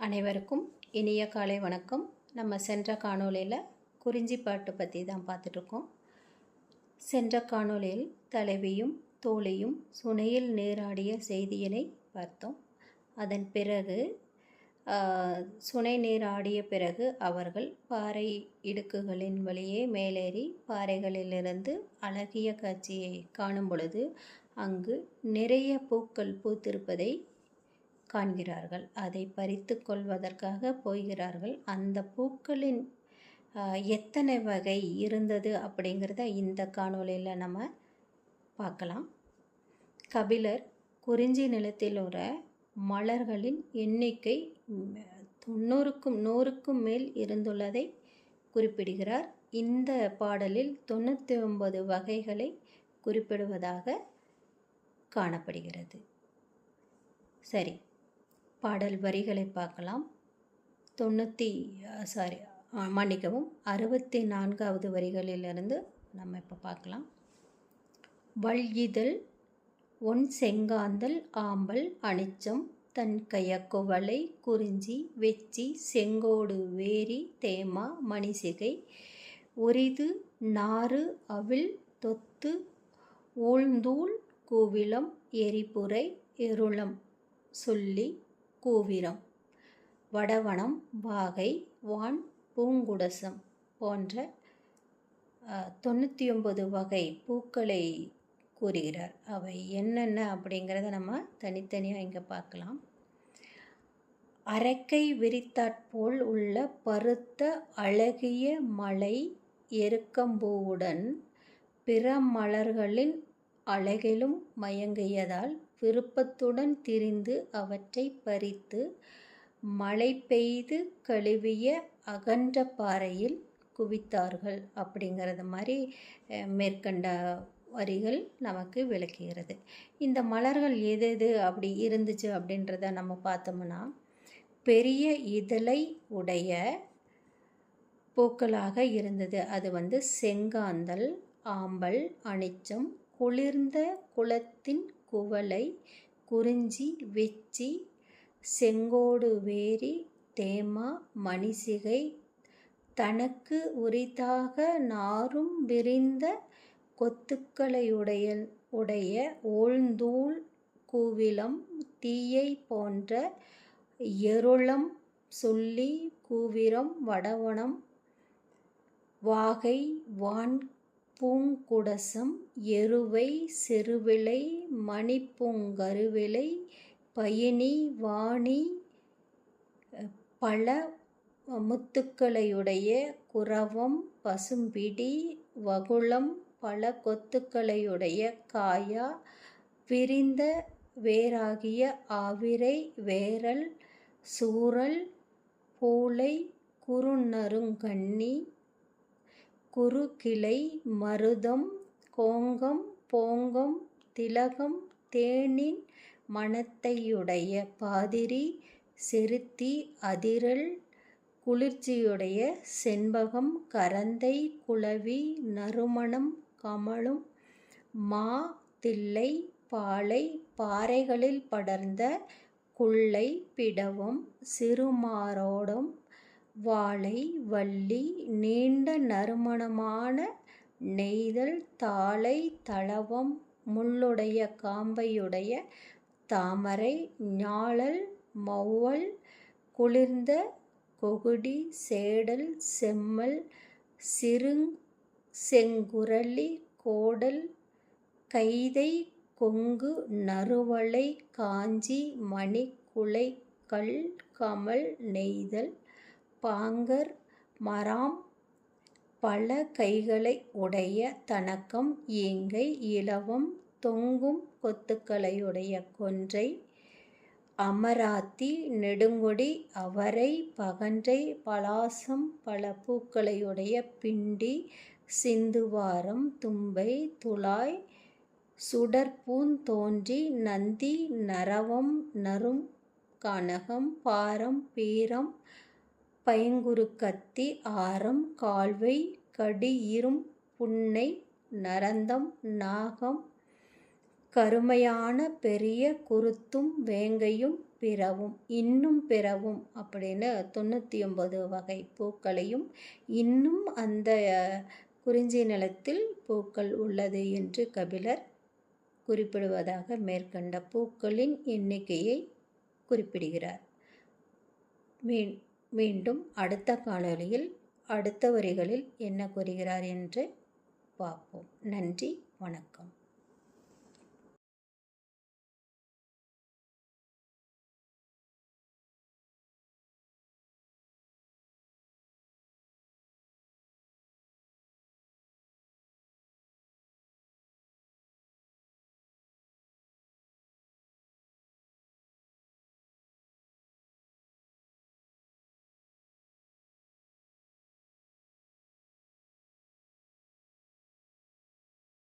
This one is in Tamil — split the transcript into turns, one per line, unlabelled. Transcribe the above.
அனைவருக்கும் இனிய காலை வணக்கம். நம்ம சென்ற காணொலியில் குறிஞ்சி பாட்டு பற்றி தான் பார்த்துட்ருக்கோம். சென்ற காணொலியில் தலைவியும் தோழியும் சுனையில் நீராடிய செய்தியினை பார்த்தோம். அதன் பிறகு சுனை நீராடிய பிறகு அவர்கள் பாறை இடுக்குகளின் வழியே மேலேறி பாறைகளிலிருந்து அழகிய காட்சியை காணும் பொழுது அங்கு நிறைய பூக்கள் பூத்திருப்பதை காண்கிறார்கள். அதை பறித்து கொள்வதற்காக போகிறார்கள். அந்த பூக்களின் எத்தனை வகை இருந்தது அப்படிங்கிறத இந்த காணொளியில் நம்ம பார்க்கலாம். கபிலர் குறிஞ்சி நிலத்தில் உள்ள மலர்களின் எண்ணிக்கை தொண்ணூறுக்கும் நூறுக்கும் மேல் இருந்துள்ளதை குறிப்பிடுகிறார். இந்த பாடலில் தொண்ணூற்றி ஒன்பது வகைகளை குறிப்பிடுவதாக காணப்படுகிறது. சரி பாடல் வரிகளை பார்க்கலாம். தொண்ணூற்றி சாரி மன்னிக்கவும் அறுபத்தி நான்காவது வரிகளிலிருந்து நம்ம இப்போ பார்க்கலாம். வள்ளிதழ் ஒன் செங்காந்தல் ஆம்பல் அனிச்சம் தன் கையக்குவளை குறிஞ்சி வெச்சி செங்கோடு வேரி தேமா மணிசிகை ஒரிது நாறு அவிழ் தொத்து ஊழ்ந்தூள் கூவிலம் எரிபுரை எருளம் சொல்லி கூவிரம். வடவனம் வாகை வான் பூங்குடசம் போன்ற தொண்ணூற்றி ஒன்பது வகை பூக்களை கூறுகிறார். அவை என்னென்ன அப்படிங்கிறத நம்ம தனித்தனியாக இங்கே பார்க்கலாம். அரைக்கை விரித்தாற்போல் உள்ள பருத்த அழகிய மலை எருக்கம்பூவுடன் பிற மலர்களின் அழகிலும் மயங்கியதால் விருப்பத்துடன் திரிந்து அவற்றை பறித்து மழை பெய்து கழுவிய அகன்ற பாறையில் குவித்தார்கள். அப்படிங்கிறது மாதிரி மேற்கண்ட வரிகள் நமக்கு விளக்குகிறது. இந்த மலர்கள் எது எது அப்படி இருந்துச்சு அப்படின்றத நம்ம பார்த்தோம்னா பெரிய இதழை உடைய பூக்களாக இருந்தது. அது வந்து செங்காந்தல் ஆம்பல் அனிச்சம் குளிர்ந்த குளத்தின் குவளை குறிஞ்சி வெச்சி செங்கோடு வேரி தேமா மணிசிகை தனக்கு உரிதாக நாரும் விரிந்த கொத்துக்களையுடைய உடைய ஓழ்ந்தூள் கூவிலம் தீயை போன்ற எருளம் சொல்லி கூவிரம் வடவனம் வாகை வான் பூங்குடசம் எருவை செருவிலை மணிப்பூங்கருவிலை பயணி வாணி பல முத்துக்களையுடைய குரவம் பசும்பிடி வகுளம் பல கொத்துக்களையுடைய காயா விரிந்த வேராகிய ஆவிரை வேரல் சூரல் பூளை குறுநருங்கண்ணி குறுகிளை மருதம் கோங்கம் போங்கம் திலகம் தேனின் மணத்தையுடைய பாதிரி செருத்தி அதிரல் குளிர்ச்சியுடைய செண்பகம் கரந்தை குளவி நறுமணம் கமழும் மா தில்லை பாலை பாறைகளில் படர்ந்த குள்ளை பிடவம் சிறுமாரோடம் வாழை வள்ளி நீண்ட நறுமணமான நெய்தல் தாளை தளவம் முள்ளுடைய காம்பையுடைய தாமரை ஞாழல் மௌவல் குளிர்ந்த கொகுடி சேடல் செம்மல் சிறுங் செங்குரளி கோடல் கைதை கொங்கு நறுவளை காஞ்சி மணிக்குலை கல் கமல் நெய்தல் பாங்கர் மராம் பல கைகளை உடைய தனக்கம் ஈங்கை இலவம் தொங்கும் கொத்துக்களையுடைய கொன்றை அமராத்தி நெடுங்கொடி அவரை பகன்றை பலாசம் பல பூக்களையுடைய பிண்டி சிந்துவாரம் தும்பை துளாய் சுடற்பூந் தோன்றி நந்தி நரவம் நறும் கனகம் பாரம் பீரம் பைங்குறுக்கத்தி ஆரம் கால்வை கடி இரும் புன்னை நரந்தம் நாகம் கருமையான பெரிய குருத்தும் வேங்கையும் பிறவும் இன்னும் பிறவும் அப்படின்னு தொண்ணூற்றி ஒன்பது வகை பூக்களையும் இன்னும் அந்த குறிஞ்சி நிலத்தில் பூக்கள் உள்ளது என்று கபிலர் குறிப்பிடுவதாக மேற்கண்ட பூக்களின் எண்ணிக்கையை குறிப்பிடுகிறார். மீன் மீண்டும் அடுத்த காணொளியில் அடுத்த வரிகளில் என்ன கூறுகிறார் என்று பார்ப்போம். நன்றி வணக்கம்.